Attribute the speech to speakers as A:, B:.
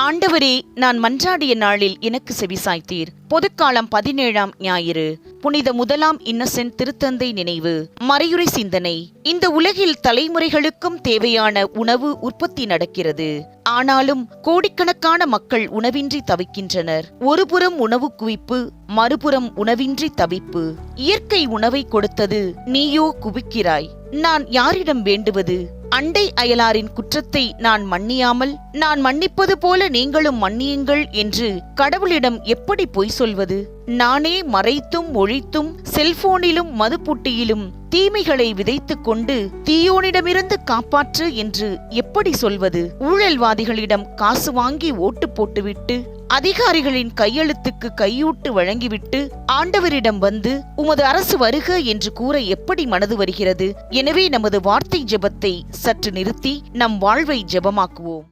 A: ஆண்டவரே நான் மன்றாடிய நாளில் எனக்கு செவிசாய்த்தீர் பொதுக்காலம் பதினேழாம் ஞாயிறு. புனித முதலாம் இன்னசென்ட் திருத்தந்தை நினைவு. மறையுறை சிந்தனை. இந்த உலகில் தலைமுறைகளுக்கும் தேவையான உணவு உற்பத்தி நடக்கிறது. ஆனாலும் கோடிக்கணக்கான மக்கள் உணவின்றி தவிக்கின்றனர். ஒருபுறம் உணவு குவிப்பு மறுபுறம் உணவின்றி தவிப்பு. இயற்கை உணவை கொடுத்தது நீயோ குவிக்கிறாய். நான் யாரிடம் வேண்டுவது? அண்டை அயலாரின் குற்றத்தை நான் மன்னியாமல் நான் மன்னிப்பது போல நீங்களும் மன்னியுங்கள் என்று கடவுளிடம் எப்படி பொய் சொல்வது? நானே மறைத்தும் ஒழித்தும் செல்போனிலும் மதுப்புட்டியிலும் தீமைகளை விதைத்துக் கொண்டு தீயோனிடமிருந்து காப்பாற்று என்று எப்படி சொல்வது? ஊழல்வாதிகளிடம் காசு வாங்கி ஓட்டு போட்டுவிட்டு அதிகாரிகளின் கையெழுத்துக்கு கையூட்டு வழங்கிவிட்டு ஆண்டவரிடம் வந்து உமது அரசு வருக என்று கூற எப்படி மனது வருகிறது? எனவே நமது வார்த்தை ஜெபத்தை சற்று நிறுத்தி நம் வாழ்வை ஜெபமாக்குவோம்.